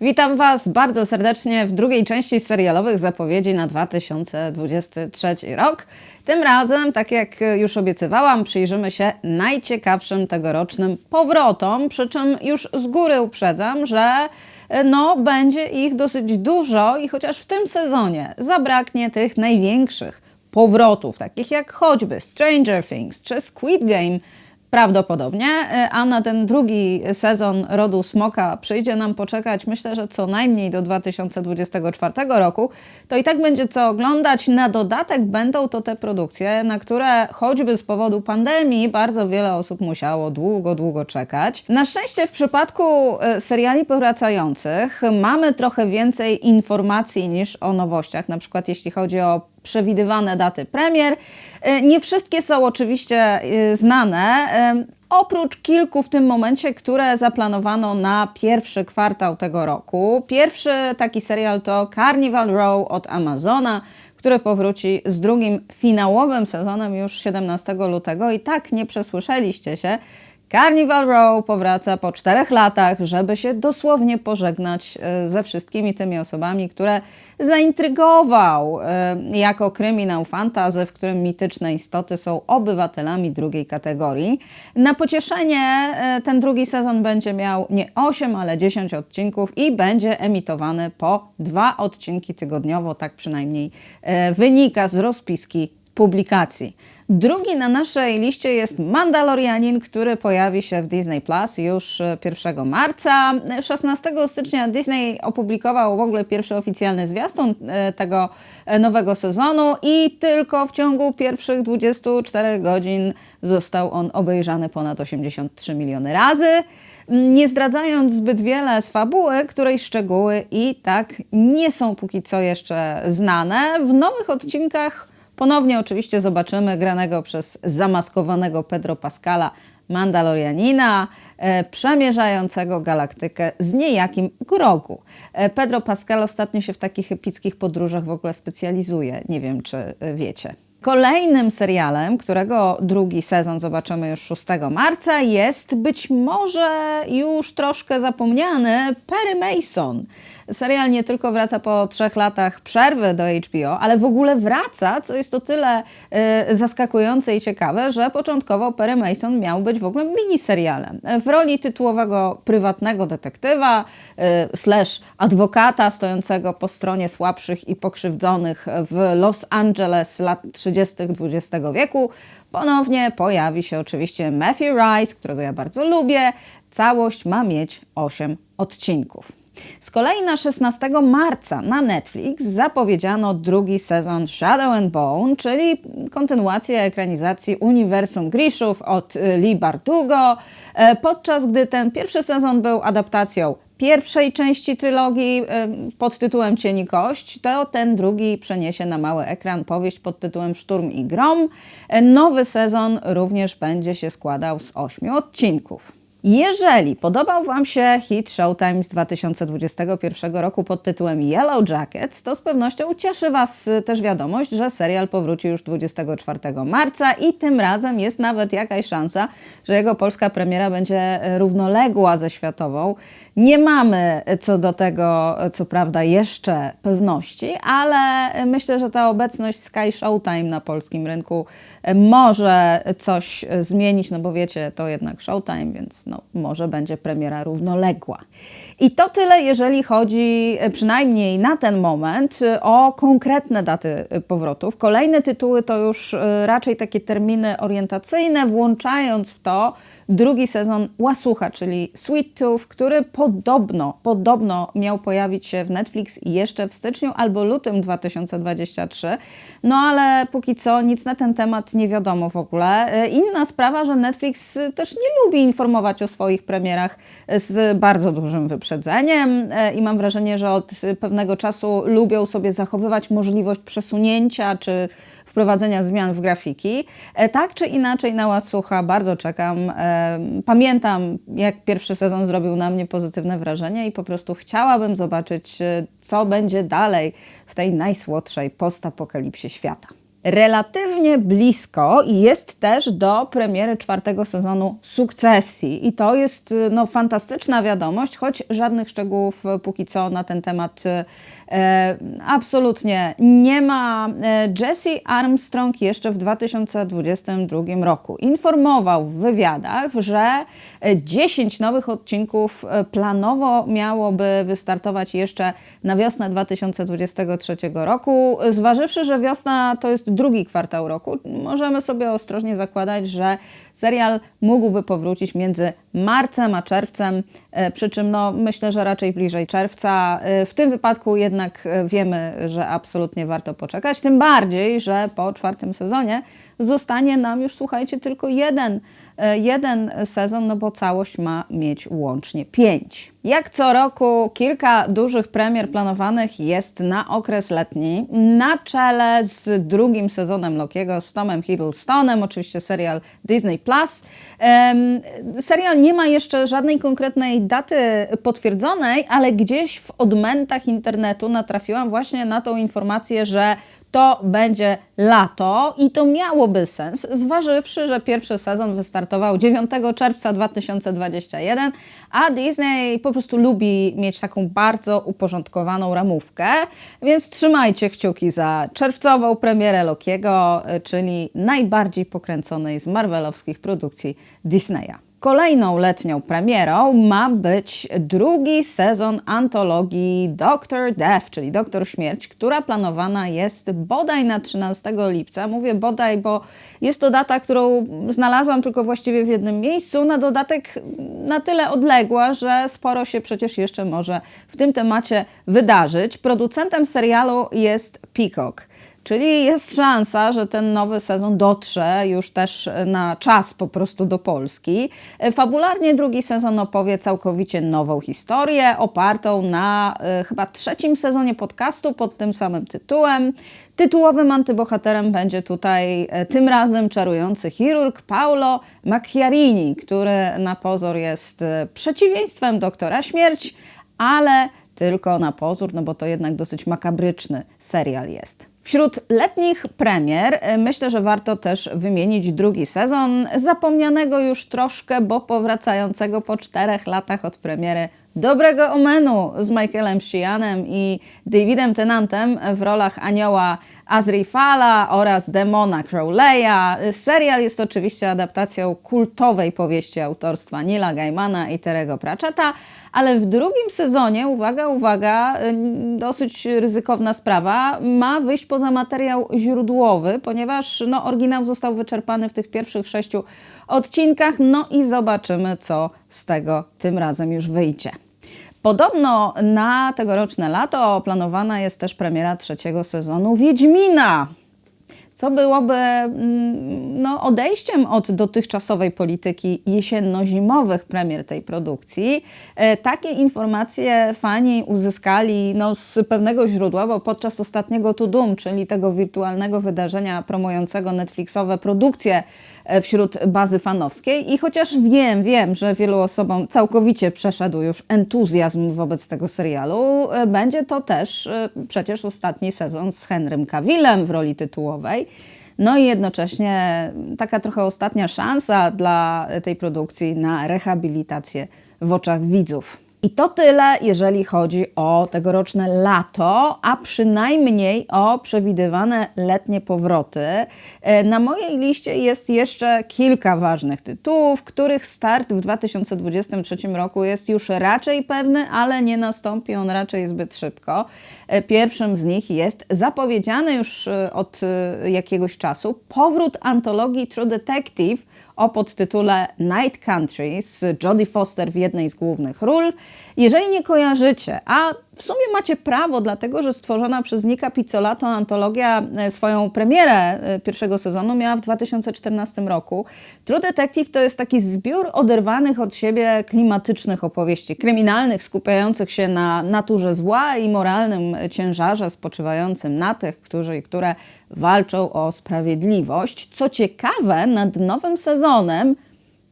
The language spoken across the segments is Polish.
Witam Was bardzo serdecznie w drugiej części serialowych zapowiedzi na 2023 rok. Tym razem, tak jak już obiecywałam, przyjrzymy się najciekawszym tegorocznym powrotom, przy czym już z góry uprzedzam, że no, będzie ich dosyć dużo i chociaż w tym sezonie zabraknie tych największych powrotów, takich jak choćby Stranger Things czy Squid Game, Prawdopodobnie, e, a na ten drugi sezon Rodu Smoka przyjdzie nam poczekać, myślę, że co najmniej do 2024 roku. To i tak będzie co oglądać. Na dodatek będą to te produkcje, na które choćby z powodu pandemii bardzo wiele osób musiało długo, długo czekać. Na szczęście w przypadku e, seriali powracających mamy trochę więcej informacji niż o nowościach, na przykład jeśli chodzi o przewidywane daty premier. E, nie wszystkie są oczywiście e, znane, e, oprócz kilku w tym momencie, które zaplanowano na pierwszy kwartał tego roku. Pierwszy taki serial to Carnival Row od Amazona który powróci z drugim finałowym sezonem już 17 lutego. I tak nie przesłyszeliście się. Carnival Row powraca po czterech latach, żeby się dosłownie pożegnać e, ze wszystkimi tymi osobami, które zaintrygował e, jako kryminał fantazy, w którym mityczne istoty są obywatelami drugiej kategorii. Na pocieszenie e, ten drugi sezon będzie miał nie 8, ale 10 odcinków i będzie emitowany po dwa odcinki tygodniowo, tak przynajmniej wynika z rozpiski publikacji. Drugi na naszej liście jest Mandalorianin, który pojawi się w Disney Plus już 1 e, marca. 16 stycznia Disney opublikował w ogóle pierwszy oficjalny zwiastun e, tego e, nowego sezonu i tylko w ciągu pierwszych 24 godzin został on obejrzany ponad 83 miliony razy. Nie zdradzając zbyt wiele z fabuły, której szczegóły i tak nie są póki co jeszcze znane, w nowych odcinkach Ponownie oczywiście zobaczymy granego przez zamaskowanego Pedro Pascala Mandalorianina, e, przemierzającego galaktykę z niejakim Grogu. E, Pedro Pascal ostatnio się w takich epickich podróżach w ogóle specjalizuje. Nie wiem, czy e, wiecie. Kolejnym serialem, którego drugi sezon zobaczymy już 6 marca, jest być może już troszkę zapomniany Perry Mason. Serial nie tylko wraca po trzech latach przerwy do HBO, ale w ogóle wraca, co jest to tyle y, zaskakujące i ciekawe, że początkowo Perry Mason miał być w ogóle miniserialem. W roli tytułowego prywatnego detektywa y, slash adwokata stojącego po stronie słabszych i pokrzywdzonych w Los Angeles lat 30. XX wieku ponownie pojawi się oczywiście Matthew Rice, którego ja bardzo lubię. Całość ma mieć 8 odcinków. Z kolei na 16 marca na Netflix zapowiedziano drugi sezon Shadow and Bone, czyli kontynuację ekranizacji uniwersum Grishów od y, Lee Bardugo, e, podczas gdy ten pierwszy sezon był adaptacją pierwszej części trylogii y, pod tytułem Cień i Kość, to ten drugi przeniesie na mały ekran powieść pod tytułem Szturm i Grom. E, nowy sezon również będzie się składał z ośmiu odcinków. Jeżeli podobał Wam się hit Showtime z 2021 roku pod tytułem Yellow Jackets, to z pewnością ucieszy Was też wiadomość, że serial powróci już 24 marca i tym razem jest nawet jakaś szansa, że jego polska premiera będzie równoległa ze światową. Nie mamy co do tego, co prawda, jeszcze pewności, ale myślę, że ta obecność Sky Showtime na polskim rynku może coś zmienić, no bo wiecie, to jednak Showtime, więc no, może będzie premiera równoległa. I to tyle, jeżeli chodzi przynajmniej na ten moment o konkretne daty powrotów. Kolejne tytuły to już raczej takie terminy orientacyjne, włączając w to drugi sezon Łasucha, czyli Sweet Tooth, który podobno, podobno miał pojawić się w Netflix jeszcze w styczniu albo lutym 2023. No ale póki co nic na ten temat nie wiadomo w ogóle. Inna sprawa, że Netflix też nie lubi informować o swoich premierach z bardzo dużym wyprzedzeniem e, i mam wrażenie, że od pewnego czasu lubią sobie zachowywać możliwość przesunięcia czy wprowadzenia zmian w grafiki. E, tak czy inaczej na Łasucha bardzo czekam. E, pamiętam, jak pierwszy sezon zrobił na mnie pozytywne wrażenie i po prostu chciałabym zobaczyć, co będzie dalej w tej najsłodszej postapokalipsie świata. Relatywnie blisko i jest też do premiery czwartego sezonu Sukcesji. I to jest y, no, fantastyczna wiadomość, choć żadnych szczegółów y, póki co na ten temat e, absolutnie nie ma. Jesse Armstrong jeszcze w 2022 roku informował w wywiadach, że 10 nowych odcinków planowo miałoby wystartować jeszcze na wiosnę 2023 roku. Zważywszy, że wiosna to jest drugi kwartał roku, możemy sobie ostrożnie zakładać, że serial mógłby powrócić między marcem a czerwcem, e, przy czym no, myślę, że raczej bliżej czerwca. E, w tym wypadku jednak e, wiemy, że absolutnie warto poczekać, tym bardziej, że po czwartym sezonie zostanie nam już, słuchajcie, tylko jeden, jeden sezon, no bo całość ma mieć łącznie pięć. Jak co roku kilka dużych premier planowanych jest na okres letni, na czele z drugim sezonem Lokiego z Tomem Hiddlestonem, oczywiście serial Disney+. Plus. Serial nie ma jeszcze żadnej konkretnej daty potwierdzonej, ale gdzieś w odmętach internetu natrafiłam właśnie na tą informację, że to będzie lato i to miałoby sens, zważywszy, że pierwszy sezon wystartował 9 czerwca 2021, a Disney po prostu lubi mieć taką bardzo uporządkowaną ramówkę, więc trzymajcie kciuki za czerwcową premierę Lokiego, czyli najbardziej pokręconej z marvelowskich produkcji Disneya. Kolejną letnią premierą ma być drugi sezon antologii Doctor Death, czyli Doktor Śmierć, która planowana jest bodaj na 13 lipca. Mówię bodaj, bo jest to data, którą znalazłam tylko właściwie w jednym miejscu. Na dodatek na tyle odległa, że sporo się przecież jeszcze może w tym temacie wydarzyć. Producentem serialu jest Peacock. Czyli jest szansa, że ten nowy sezon dotrze już też na czas po prostu do Polski. Fabularnie drugi sezon opowie całkowicie nową historię, opartą na y, chyba trzecim sezonie podcastu pod tym samym tytułem. Tytułowym antybohaterem będzie tutaj tym razem czarujący chirurg Paolo Macchiarini, który na pozór jest przeciwieństwem doktora śmierć, ale tylko na pozór, no bo to jednak dosyć makabryczny serial jest. Wśród letnich premier e, myślę, że warto też wymienić drugi sezon, zapomnianego już troszkę, bo powracającego po czterech latach od premiery Dobrego Omenu z Michaelem Sheehanem i Davidem Tennantem w rolach anioła Azrifala oraz demona Crowleya. Serial jest oczywiście adaptacją kultowej powieści autorstwa Nila Gaimana i Terego Pratchetta, ale w drugim sezonie, uwaga, uwaga, dosyć ryzykowna sprawa, ma wyjść poza materiał źródłowy, ponieważ no, oryginał został wyczerpany w tych pierwszych sześciu odcinkach, no i zobaczymy, co z tego tym razem już wyjdzie. Podobno na tegoroczne lato planowana jest też premiera trzeciego sezonu Wiedźmina co byłoby mm, no, odejściem od dotychczasowej polityki jesienno-zimowych premier tej produkcji. E, takie informacje fani uzyskali no, z pewnego źródła, bo podczas ostatniego Tudum, czyli tego wirtualnego wydarzenia promującego Netflixowe produkcje e, wśród bazy fanowskiej i chociaż wiem, wiem, że wielu osobom całkowicie przeszedł już entuzjazm wobec tego serialu, e, będzie to też przecież ostatni sezon z Henrym Cavillem w roli tytułowej. No i jednocześnie taka trochę ostatnia szansa dla tej produkcji na rehabilitację w oczach widzów. I to tyle, jeżeli chodzi o tegoroczne lato, a przynajmniej o przewidywane letnie powroty. E, na mojej liście jest jeszcze kilka ważnych tytułów, których start w 2023 roku jest już raczej pewny, ale nie nastąpi on raczej zbyt szybko. E, pierwszym z nich jest zapowiedziany już e, od jakiegoś czasu powrót antologii True Detective o podtytule Night Country z Jodie Foster w jednej z głównych ról. Jeżeli nie kojarzycie, a w sumie macie prawo, dlatego że stworzona przez Nika Pizzolato antologia e, swoją premierę e, pierwszego sezonu miała w 2014 roku. True Detective to jest taki zbiór oderwanych od siebie klimatycznych opowieści kryminalnych, skupiających się na naturze zła i moralnym ciężarze spoczywającym na tych, którzy i które walczą o sprawiedliwość. Co ciekawe, nad nowym sezonem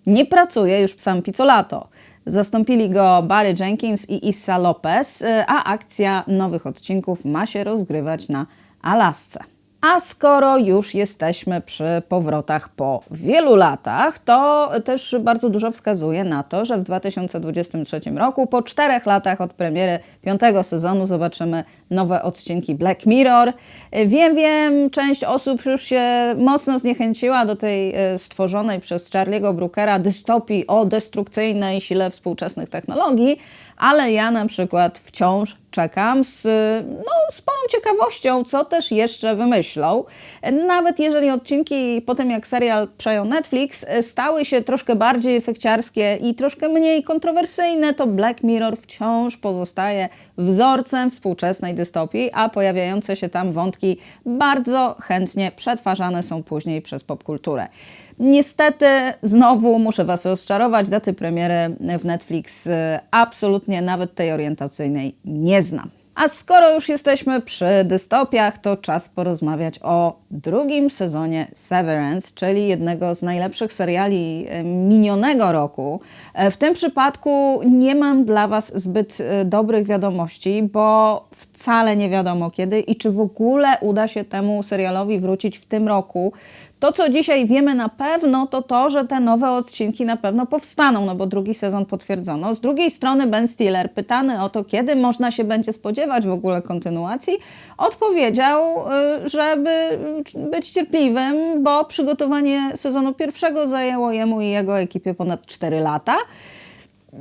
nie pracuje już sam Pizzolato. Zastąpili go Barry Jenkins i Issa Lopez, y, a akcja nowych odcinków ma się rozgrywać na Alasce. A skoro już jesteśmy przy powrotach po wielu latach, to też bardzo dużo wskazuje na to, że w 2023 roku, po czterech latach od premiery piątego sezonu, zobaczymy nowe odcinki Black Mirror. Wiem, wiem, część osób już się mocno zniechęciła do tej e, stworzonej przez Charlie'ego Brookera dystopii o destrukcyjnej sile współczesnych technologii, ale ja na przykład wciąż czekam z no, sporą ciekawością, co też jeszcze wymyślą. Nawet jeżeli odcinki po tym, jak serial przejął Netflix, stały się troszkę bardziej efekciarskie i troszkę mniej kontrowersyjne, to Black Mirror wciąż pozostaje wzorcem współczesnej dystopii, a pojawiające się tam wątki bardzo chętnie przetwarzane są później przez popkulturę. Niestety, znowu muszę Was rozczarować, daty premiery w Netflix y, absolutnie nawet tej orientacyjnej nie znam. A skoro już jesteśmy przy dystopiach, to czas porozmawiać o drugim sezonie Severance, czyli jednego z najlepszych seriali y, minionego roku. E, w tym przypadku nie mam dla Was zbyt dobrych wiadomości, bo wcale nie wiadomo kiedy i czy w ogóle uda się temu serialowi wrócić w tym roku. To, co dzisiaj wiemy na pewno, to to, że te nowe odcinki na pewno powstaną, no bo drugi sezon potwierdzono. Z drugiej strony Ben Stiller, pytany o to, kiedy można się będzie spodziewać w ogóle kontynuacji, odpowiedział, y, żeby być cierpliwym, bo przygotowanie sezonu pierwszego zajęło jemu i jego ekipie ponad 4 lata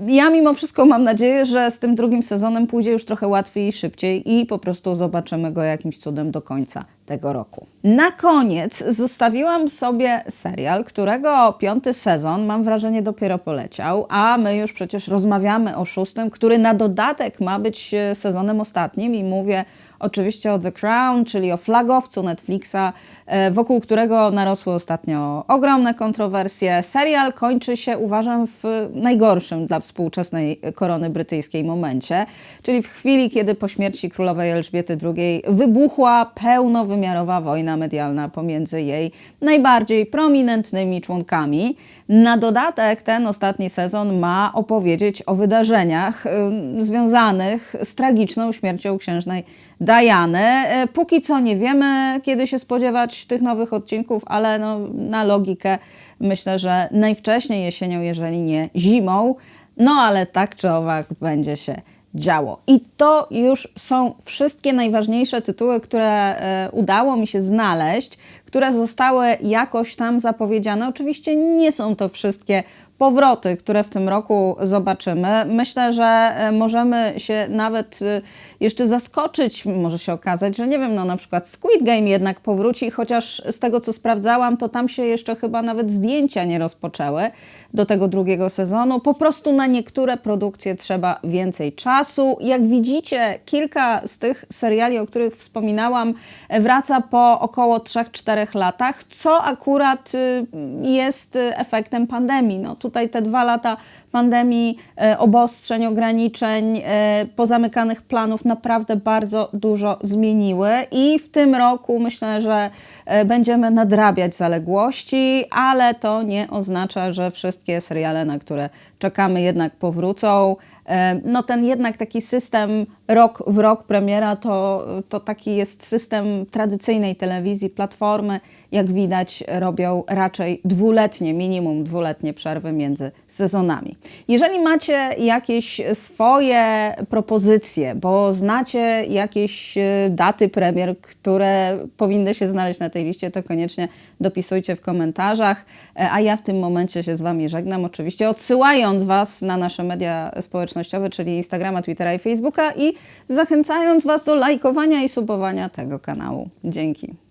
ja mimo wszystko mam nadzieję, że z tym drugim sezonem pójdzie już trochę łatwiej i szybciej i po prostu zobaczymy go jakimś cudem do końca tego roku. Na koniec zostawiłam sobie serial, którego piąty sezon, mam wrażenie, dopiero poleciał, a my już przecież rozmawiamy o szóstym, który na dodatek ma być e, sezonem ostatnim i mówię oczywiście o The Crown, czyli o flagowcu Netflixa, e, wokół którego narosły ostatnio ogromne kontrowersje. Serial kończy się, uważam, w najgorszym dla współczesnej korony brytyjskiej momencie, czyli w chwili, kiedy po śmierci królowej Elżbiety II wybuchła pełnowymiarowa wojna medialna pomiędzy jej najbardziej prominentnymi członkami. Na dodatek ten ostatni sezon ma opowiedzieć o wydarzeniach związanych z tragiczną śmiercią księżnej Diany. E, póki co nie wiemy, kiedy się spodziewać tych nowych odcinków, ale no, na logikę myślę, że najwcześniej jesienią, jeżeli nie zimą. No ale tak czy owak będzie się działo. I to już są wszystkie najważniejsze tytuły, które e, udało mi się znaleźć, które zostały jakoś tam zapowiedziane. Oczywiście nie są to wszystkie powroty, które w tym roku zobaczymy. Myślę, że e, możemy się nawet e, jeszcze zaskoczyć, może się okazać, że nie wiem, no na przykład Squid Game jednak powróci, chociaż z tego co sprawdzałam, to tam się jeszcze chyba nawet zdjęcia nie rozpoczęły do tego drugiego sezonu. Po prostu na niektóre produkcje trzeba więcej czasu. Jak widzicie, kilka z tych seriali, o których wspominałam, wraca po około 3-4 latach, co akurat jest efektem pandemii. No, tutaj te dwa lata pandemii, e, obostrzeń, ograniczeń, e, pozamykanych planów naprawdę bardzo dużo zmieniły i w tym roku myślę, że e, będziemy nadrabiać zaległości, ale to nie oznacza, że wszystkie seriale, na które czekamy, jednak powrócą. No ten jednak taki system rok w rok premiera to, to taki jest system tradycyjnej telewizji, platformy, jak widać robią raczej dwuletnie, minimum dwuletnie przerwy między sezonami. Jeżeli macie jakieś swoje propozycje, bo znacie jakieś e, daty premier, które powinny się znaleźć na tej liście, to koniecznie dopisujcie w komentarzach, e, a ja w tym momencie się z Wami żegnam, oczywiście odsyłając Was na nasze media społecznościowe, czyli Instagrama, Twittera i Facebooka i zachęcając Was do lajkowania i subowania tego kanału. Dzięki.